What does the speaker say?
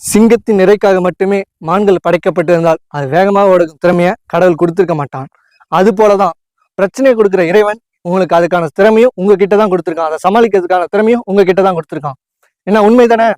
சிங்கத்தின் நிறைக்காக மட்டுமே மான்கள் படைக்கப்பட்டிருந்தால் அது வேகமாக ஓடும் திறமையை கடவுள் கொடுத்துருக்க மாட்டான். அது போலதான் பிரச்சனையை கொடுக்குற இறைவன் உங்களுக்கு அதுக்கான திறமையும் உங்ககிட்ட தான் கொடுத்துருக்கான். அதை சமாளிக்கிறதுக்கான திறமையும் உங்ககிட்ட தான் கொடுத்துருக்கான். என்ன உண்மை தானே